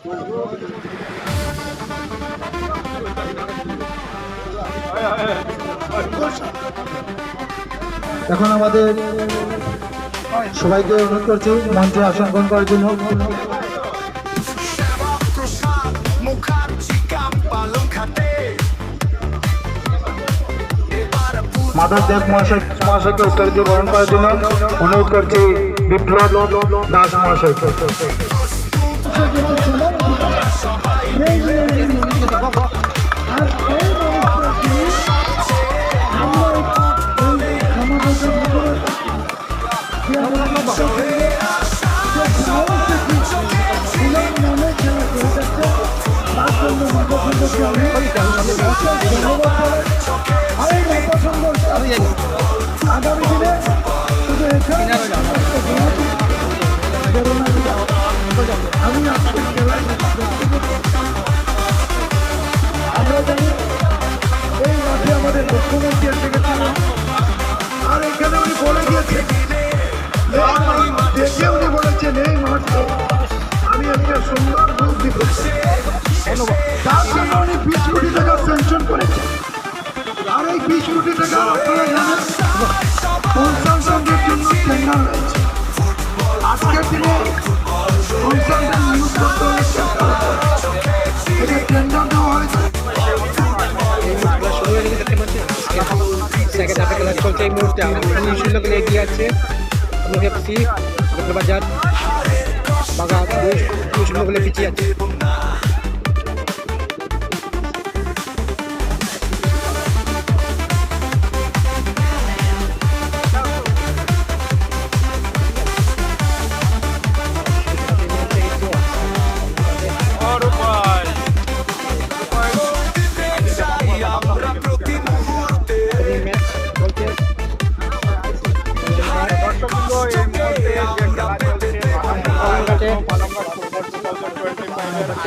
এখন আমাদের সবাইকে অনুরোধ করছি, মঞ্চে আসন গ্রহণ করার জন্য। মাধব দেব মহাশয় মহাশয়কে উত্তরীয় গ্রহণ করার জন্য। অনুরোধ করছি, বিপ্লব দাস মহাশয় আগামী আর এখানে উনি বলে গিয়েছেন দেখে উনি বলেছেন এই আমি একটা সুন্দর রূপ দিব তার জন্য উনি বিশ কোটি টাকা সেংশন করেছেন। আর এই বিশ কোটি টাকা আপনারা জানেন কনসালটেন্টের জন্য টেন্ডার রয়েছে। আজকের দিনে চলছে এই মুহূর্তে শূন্য করে এগিয়ে আছে এফসি বাজার বাগা দুই পিছিয়ে আছে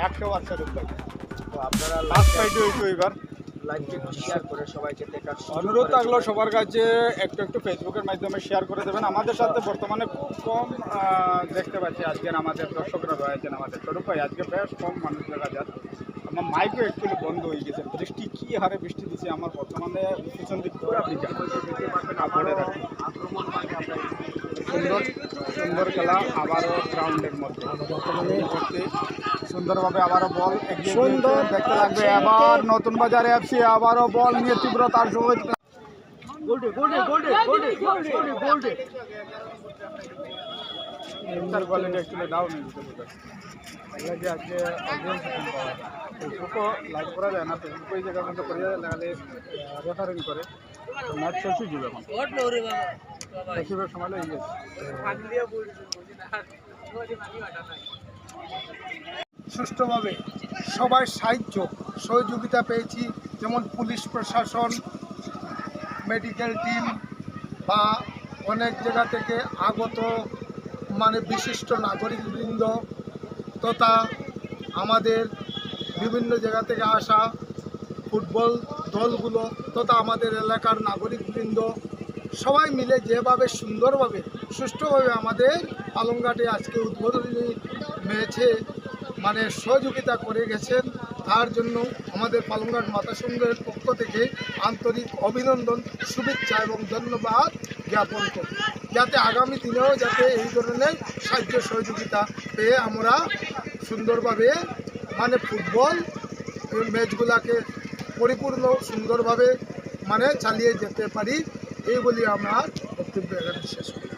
একশো তো আপনারা লাস্ট এবার শেয়ার করে সবাইকে অনুরোধ থাকল সবার কাছে একটু একটু ফেসবুকের মাধ্যমে শেয়ার করে দেবেন। আমাদের সাথে বর্তমানে খুব কম দেখতে পাচ্ছি। আজকের আমাদের দর্শকরা রয়েছেন আমাদের স্বরূপ আজকে বেশ কম মানুষ দেখা যায় আমার মাইকও একটু বন্ধ হয়ে গেছে। বৃষ্টি কী হারে বৃষ্টি দিচ্ছে আমার বর্তমানে পিছন দিক পুরো রাখি সুন্দর সুন্দর খেলা আবারও গ্রাউন্ডের মধ্যে। বর্তমানে করতে সুন্দরভাবে আবারও বল সুন্দর। দেখতে লাগবে। আবার নতুন বাজারে এফসি আবারও বল নিয়ে তীব্রতার সহিত তার কোয়ালিটি অ্যাকচুয়ালি ডাউন হয়ে যেতে বোঝা লাগে আজকে অডিয়েন্স কম পাওয়া ফেসবুকও লাইভ করা যায় না ফেসবুক এই জায়গার মধ্যে করে লাগালে রেফারিং করে। ম্যাচ শেষ হয়ে যাবে এখন। সময় লেগে সুষ্ঠুভাবে সবাই সাহায্য সহযোগিতা পেয়েছি যেমন পুলিশ প্রশাসন মেডিকেল টিম বা অনেক জায়গা থেকে আগত মানে বিশিষ্ট নাগরিকবৃন্দ তথা আমাদের বিভিন্ন জায়গা থেকে আসা ফুটবল দলগুলো তথা আমাদের এলাকার নাগরিকবৃন্দ সবাই মিলে যেভাবে সুন্দরভাবে, সুষ্ঠুভাবে আমাদের পালংঘাটে আজকে উদ্বোধনী ম্যাচে মানে সহযোগিতা করে গেছেন, তার জন্য আমাদের পালংঘাট মাতা সংঘের পক্ষ থেকে আন্তরিক অভিনন্দন, শুভেচ্ছা এবং ধন্যবাদ জ্ঞাপন করি যাতে আগামী দিনেও যাতে এই ধরনের সাহায্য সহযোগিতা পেয়ে আমরা সুন্দরভাবে মানে ফুটবল ম্যাচগুলাকে পরিপূর্ণ সুন্দরভাবে মানে চালিয়ে যেতে পারি এইগুলি আমার বক্তব্য এখানে শেষ করছি।